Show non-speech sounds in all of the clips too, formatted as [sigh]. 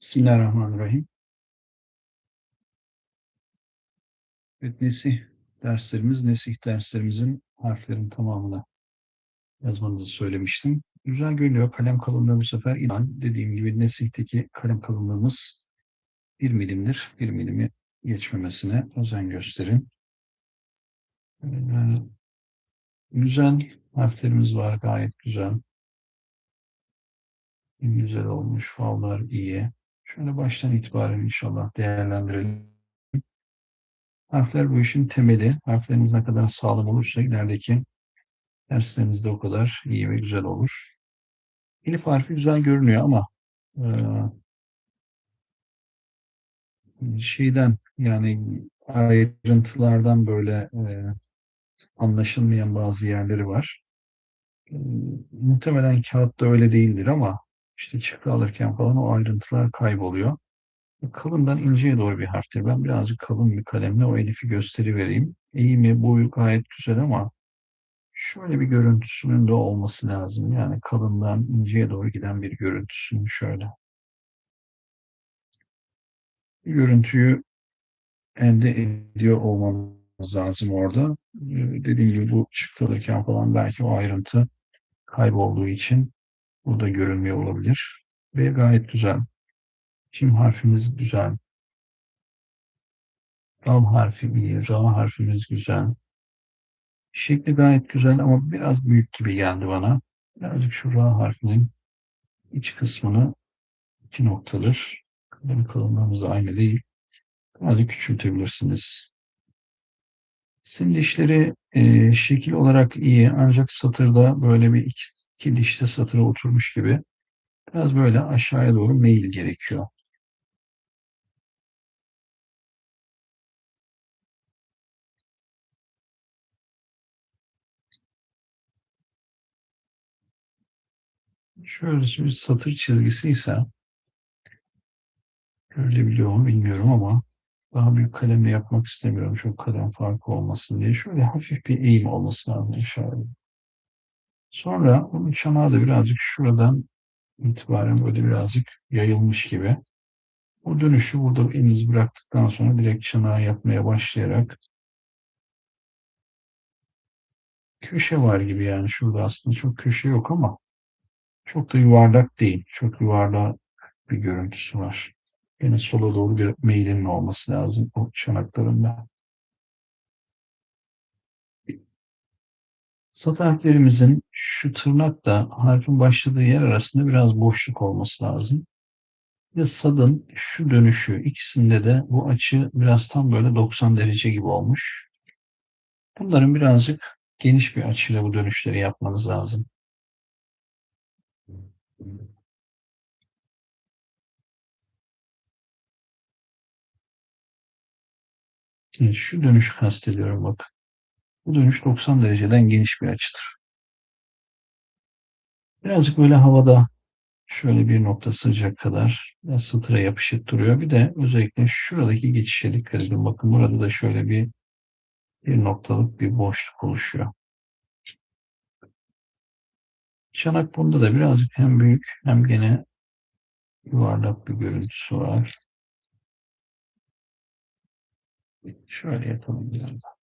Bismillahirrahmanirrahim. Evet, nesih derslerimiz, nesih derslerimizin harflerin tamamını yazmanızı söylemiştim. Güzel görünüyor. Kalem kalınlığı bu sefer inan. Dediğim gibi nesihteki kalem kalınlığımız 1 milimdir. 1 milimi geçmemesine özen gösterin. Ee, güzel harflerimiz var. Gayet güzel. Güzel olmuş. Fallar iyi. Şöyle baştan itibaren inşallah değerlendirelim. Harfler bu işin temeli. Harfleriniz ne kadar sağlam olursa ilerideki derslerinizde o kadar iyi ve güzel olur. Elif harfi güzel görünüyor ama e, şeyden yani ayrıntılardan böyle e, anlaşılmayan bazı yerleri var. E, muhtemelen kağıtta öyle değildir ama işte çıktı alırken falan o ayrıntılar kayboluyor. Kalından inceye doğru bir harftir. Ben birazcık kalın bir kalemle o elifi gösteri vereyim. Eğimi, boyu gayet güzel ama şöyle bir görüntüsünün de olması lazım. Yani kalından inceye doğru giden bir görüntüsünün şöyle. Bir görüntüyü elde ediyor olmamız lazım orada. Ee, dediğim gibi bu çıktı alırken falan belki o ayrıntı kaybolduğu için burada görünmüyor olabilir. Ve gayet güzel. Çim harfimiz güzel. Ram harfi iyi. Ra harfimiz güzel. Şekli gayet güzel ama biraz büyük gibi geldi bana. Birazcık şu Ra harfinin iç kısmını iki noktadır. Kalem kalınlığımız aynı değil. Birazcık küçültebilirsiniz. Sim dişleri e, şekil olarak iyi ancak satırda böyle bir iki, iki dişte satıra oturmuş gibi. Biraz böyle aşağıya doğru meyil gerekiyor. Şöyle bir satır çizgisi ise görebiliyor mu bilmiyorum ama daha büyük kalemle yapmak istemiyorum. Çok kalem farkı olmasın diye. Şöyle hafif bir eğim olması lazım aşağıya. Sonra onun çanağı da birazcık şuradan itibaren böyle birazcık yayılmış gibi. O dönüşü burada elinizi bıraktıktan sonra direkt çanağı yapmaya başlayarak köşe var gibi yani şurada aslında çok köşe yok ama çok da yuvarlak değil. Çok yuvarlak bir görüntüsü var. Yine sola doğru bir meylinin olması lazım o çanaklarında. Sat harflerimizin şu tırnakla harfin başladığı yer arasında biraz boşluk olması lazım. Ve sadın şu dönüşü ikisinde de bu açı biraz tam böyle 90 derece gibi olmuş. Bunların birazcık geniş bir açıyla bu dönüşleri yapmanız lazım. Şimdi şu dönüşü kastediyorum bak. Bu dönüş 90 dereceden geniş bir açıdır. Birazcık böyle havada şöyle bir nokta sığacak kadar satıra yapışık duruyor. Bir de özellikle şuradaki geçişe dikkat edin. Bakın burada da şöyle bir bir noktalık bir boşluk oluşuyor. Çanak bunda da birazcık hem büyük hem gene yuvarlak bir görüntüsü var. Şöyle yapalım bir anda.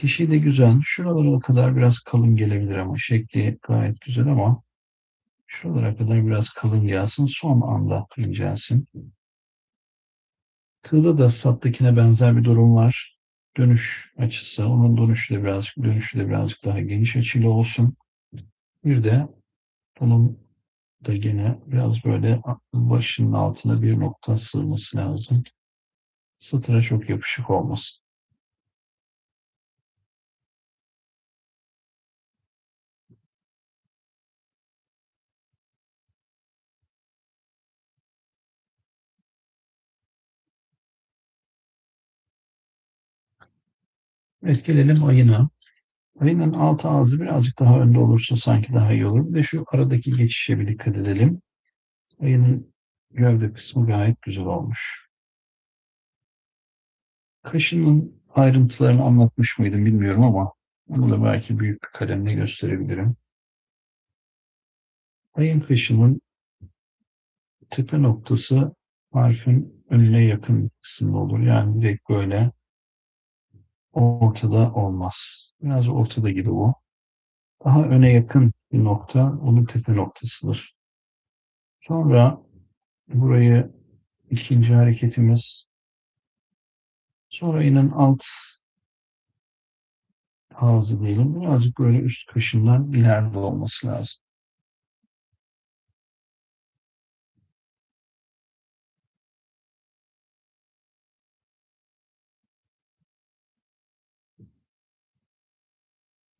Kişi de güzel. Şuralara kadar biraz kalın gelebilir ama şekli gayet güzel ama şuralara kadar biraz kalın gelsin. Son anda incelsin. Tığda da sattakine benzer bir durum var. Dönüş açısı, onun dönüşü de birazcık, dönüşü de birazcık daha geniş açıyla olsun. Bir de bunun da yine biraz böyle başının altına bir nokta sığması lazım. Satıra çok yapışık olmasın. Evet gelelim ayına. Ayının alt ağzı birazcık daha önde olursa sanki daha iyi olur. Bir de şu aradaki geçişe bir dikkat edelim. Ayının gövde kısmı gayet güzel olmuş. Kaşının ayrıntılarını anlatmış mıydım bilmiyorum ama bunu da belki büyük bir kalemle gösterebilirim. Ayın kaşının tepe noktası harfin önüne yakın kısımda olur. Yani direkt böyle ortada olmaz. Biraz ortada gibi bu. Daha öne yakın bir nokta onun tepe noktasıdır. Sonra burayı ikinci hareketimiz sonra inen alt ağzı diyelim. Birazcık böyle üst kaşından ileride olması lazım.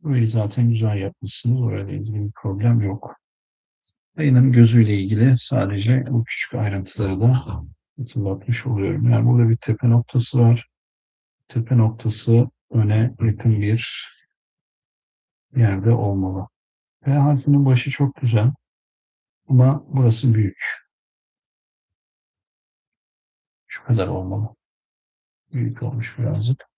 Burayı zaten güzel yapmışsınız. Orayla ilgili bir problem yok. Ayının gözüyle ilgili sadece bu küçük ayrıntıları da hatırlatmış oluyorum. Yani burada bir tepe noktası var. Tepe noktası öne yakın bir yerde olmalı. P harfinin başı çok güzel. Ama burası büyük. Şu kadar olmalı. Büyük olmuş birazcık.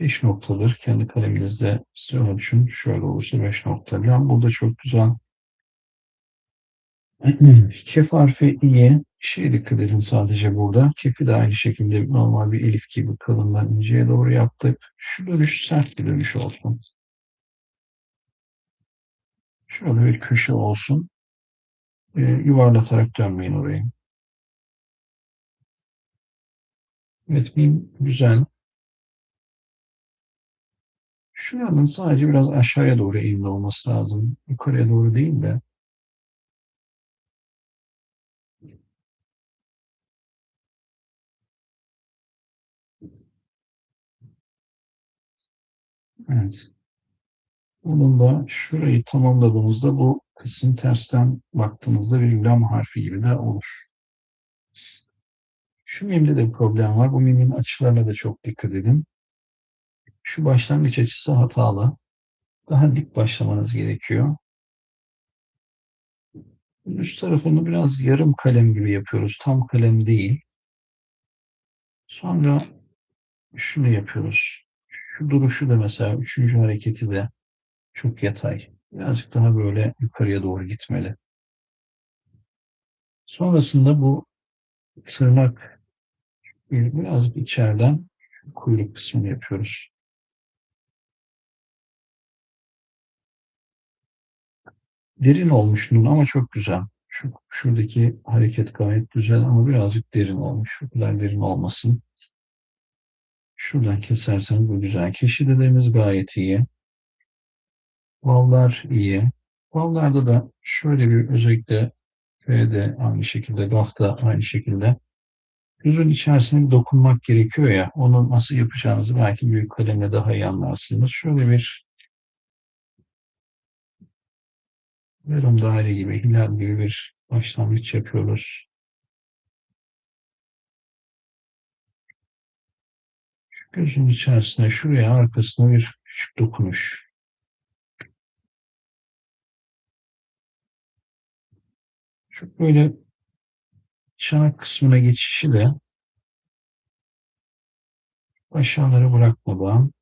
5 noktadır. Kendi kaleminizde size ölçün. Şöyle olursa 5 nokta. Yani burada çok güzel. [clears throat] Kef harfi iyi. Şey dikkat edin sadece burada. Kefi de aynı şekilde normal bir elif gibi kalından inceye doğru yaptık. Şu dönüş sert bir dönüş olsun. Şöyle bir köşe olsun. Ee, yuvarlatarak dönmeyin orayı. Evet, güzel. Şuranın sadece biraz aşağıya doğru eğimli olması lazım. Yukarıya doğru değil de. Evet. Bunun da şurayı tamamladığımızda bu kısım tersten baktığımızda bir lam harfi gibi de olur. Şu mimde de bir problem var. Bu mimin açılarına da çok dikkat edin. Şu başlangıç açısı hatalı. Daha dik başlamanız gerekiyor. Üst tarafını biraz yarım kalem gibi yapıyoruz. Tam kalem değil. Sonra şunu yapıyoruz. Şu duruşu da mesela üçüncü hareketi de çok yatay. Birazcık daha böyle yukarıya doğru gitmeli. Sonrasında bu tırnak birazcık içeriden kuyruk kısmını yapıyoruz. Derin olmuş nun ama çok güzel. Şu, şuradaki hareket gayet güzel ama birazcık derin olmuş. Şu kadar derin olmasın. Şuradan kesersen bu güzel. Keşideleriniz gayet iyi. Vallar iyi. Vallarda da şöyle bir özellikle F'de aynı şekilde, GAF'da aynı şekilde gözün içerisine dokunmak gerekiyor ya, onu nasıl yapacağınızı belki büyük kalemle daha iyi anlarsınız. Şöyle bir yarım daire gibi, hilal gibi bir başlangıç yapıyoruz. Gözün içerisine, şuraya arkasına bir küçük dokunuş. Şu böyle çanak kısmına geçişi de aşağıları bırakmadan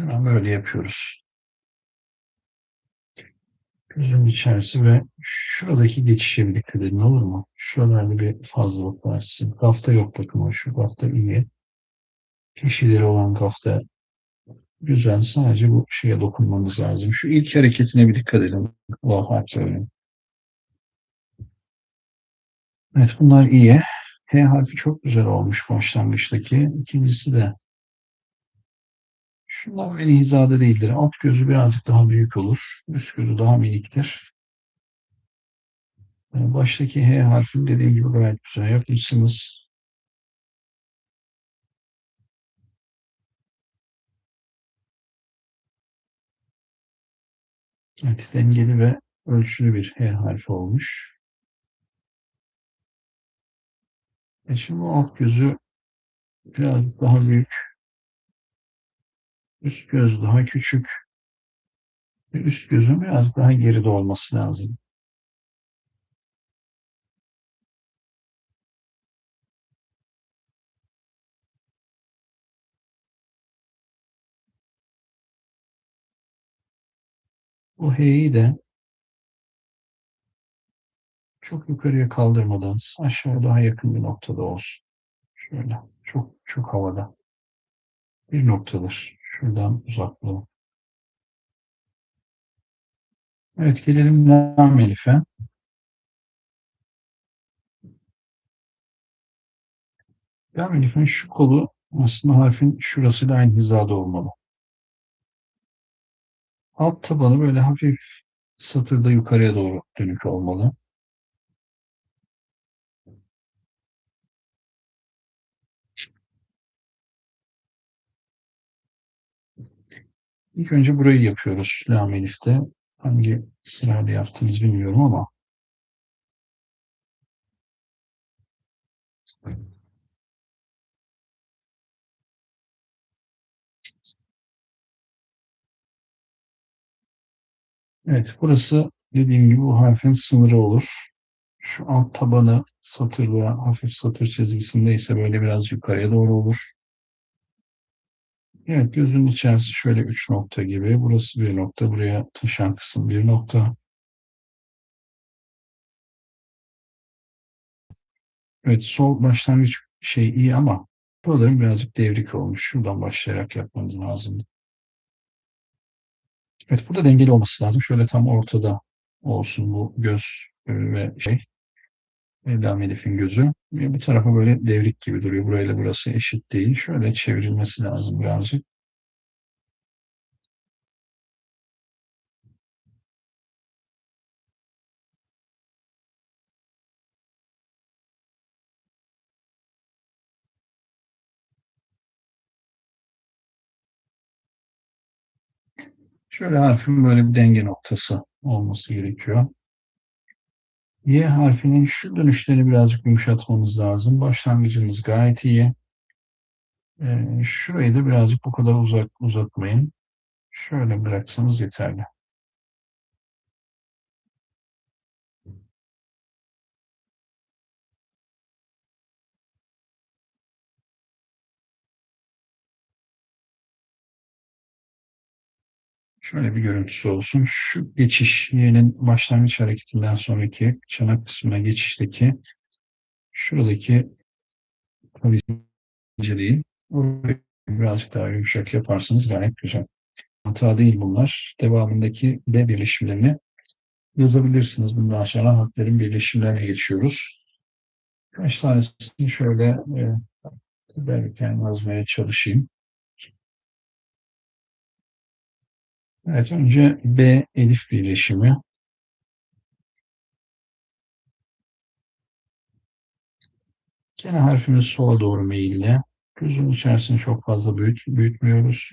hemen böyle yapıyoruz. Gözün içerisi ve şuradaki geçişe bir dikkat edin olur mu? Şuralarda bir fazlalık var sizin. Gafta yok bakın o şu gafta iyi. Kişileri olan gafta güzel. Sadece bu şeye dokunmamız lazım. Şu ilk hareketine bir dikkat edin. O harflerin. Evet bunlar iyi. H harfi çok güzel olmuş başlangıçtaki. İkincisi de şunlar beni hizada değildir. Alt gözü birazcık daha büyük olur. Üst gözü daha miniktir. Baştaki H harfini dediğim gibi gayet güzel yapmışsınız. Evet, dengeli ve ölçülü bir H harfi olmuş. E şimdi alt gözü biraz daha büyük. Üst göz daha küçük. Üst gözün biraz daha geride olması lazım. Bu H'yi de Çok yukarıya kaldırmadan aşağıya daha yakın bir noktada olsun. Şöyle çok çok havada. Bir noktadır. Şuradan uzaklığı. Evet gelelim lam elife. Lam elifin şu kolu aslında harfin şurasıyla aynı hizada olmalı. Alt tabanı böyle hafif satırda yukarıya doğru dönük olmalı. İlk önce burayı yapıyoruz Lam Elif'te. Hangi sırayla yaptığımızı bilmiyorum ama Evet, burası dediğim gibi bu harfin sınırı olur. Şu alt tabanı satırla hafif satır çizgisinde ise böyle biraz yukarıya doğru olur. Evet, gözün içerisi şöyle üç nokta gibi. Burası bir nokta, buraya taşan kısım bir nokta. Evet, sol başlangıç şey iyi ama buraların birazcık devrik olmuş. Şuradan başlayarak yapmanız lazım. Evet, burada dengeli olması lazım. Şöyle tam ortada olsun bu göz ve şey. Mevlam Elif'in gözü. Bir tarafa böyle devrik gibi duruyor. Burayla burası eşit değil. Şöyle çevrilmesi lazım birazcık. Şöyle harfin böyle bir denge noktası olması gerekiyor. Y harfinin şu dönüşlerini birazcık yumuşatmamız lazım. Başlangıcımız gayet iyi. Ee, şurayı da birazcık bu kadar uzak uzatmayın. Şöyle bıraksanız yeterli. Şöyle bir görüntüsü olsun. Şu geçiş yerin başlangıç hareketinden sonraki çanak kısmına geçişteki şuradaki değil. Orayı birazcık daha yumuşak yaparsanız gayet güzel. Hata değil bunlar. Devamındaki B birleşimlerini yazabilirsiniz. Bundan sonra harflerin birleşimlerine geçiyoruz. Kaç tanesini şöyle e, belki yazmaya çalışayım. Evet, önce B elif birleşimi. Gene harfimiz sola doğru meyilli. Gözün içerisini çok fazla büyüt, büyütmüyoruz.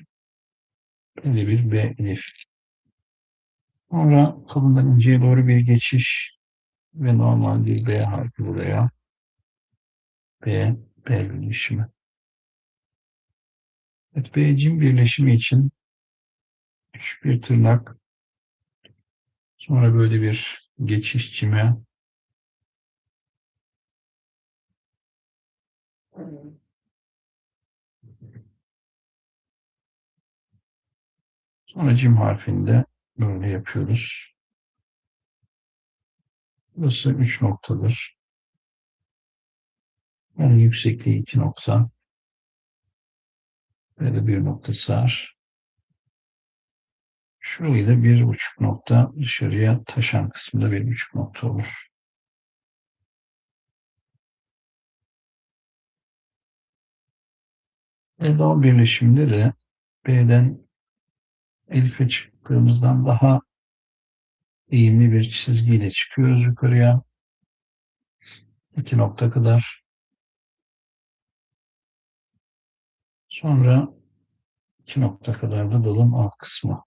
Böyle bir B elif. Sonra kalından inceye doğru bir geçiş ve normal bir B harfi buraya. B, B birleşimi. Evet, B cim birleşimi için küçük bir tırnak sonra böyle bir geçiş cime Sonra cim harfinde böyle yapıyoruz. Burası 3 noktadır. Yani yüksekliği 2 nokta. Böyle bir nokta sığar. Şurayı da bir buçuk nokta dışarıya taşan kısmında bir buçuk nokta olur. Ve dal birleşiminde de B'den Elif'e çıktığımızdan daha eğimli bir çizgiyle çıkıyoruz yukarıya. iki nokta kadar. Sonra iki nokta kadar da dalın alt kısmı.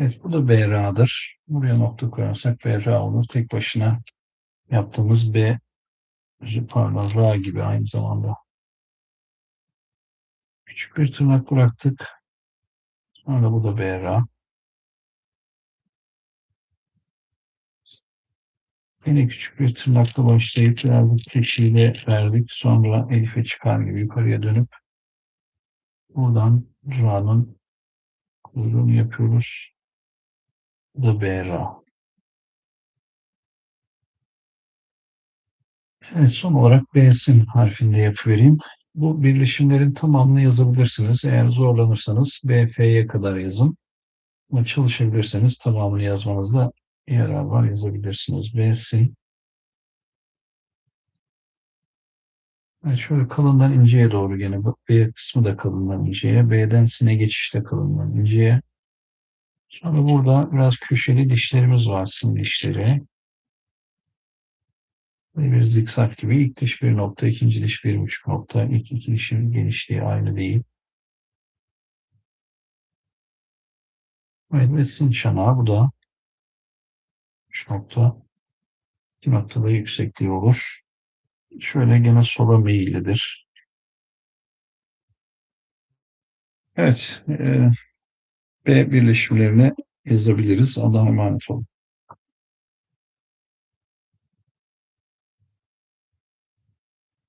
Evet bu da BRA'dır. Buraya nokta koyarsak BRA olur. Tek başına yaptığımız B pardon Ra gibi aynı zamanda. Küçük bir tırnak bıraktık. Sonra bu da BRA. Yine küçük bir tırnakla başlayıp birazcık keşiyle verdik. Sonra Elif'e çıkar gibi yukarıya dönüp buradan Ra'nın Kuyruğunu yapıyoruz. BRA. Evet, son olarak B'sin harfinde yapıvereyim. Bu birleşimlerin tamamını yazabilirsiniz. Eğer zorlanırsanız BF'ye kadar yazın. Ama çalışabilirseniz tamamını yazmanızda yarar var yazabilirsiniz. B'sin. Evet, şöyle kalından inceye doğru gene. B kısmı da kalından inceye. B'den sine geçişte kalından inceye. Sonra burada biraz köşeli dişlerimiz var sin dişleri. Bir zikzak gibi. İlk diş bir nokta, ikinci diş bir buçuk nokta. İlk iki dişin genişliği aynı değil. Evet ve sin çanağı bu da 3 nokta. 2 noktada yüksekliği olur. Şöyle gene sola meyillidir. Evet. E, B birleşimlerini yazabiliriz. Allah'a emanet olun.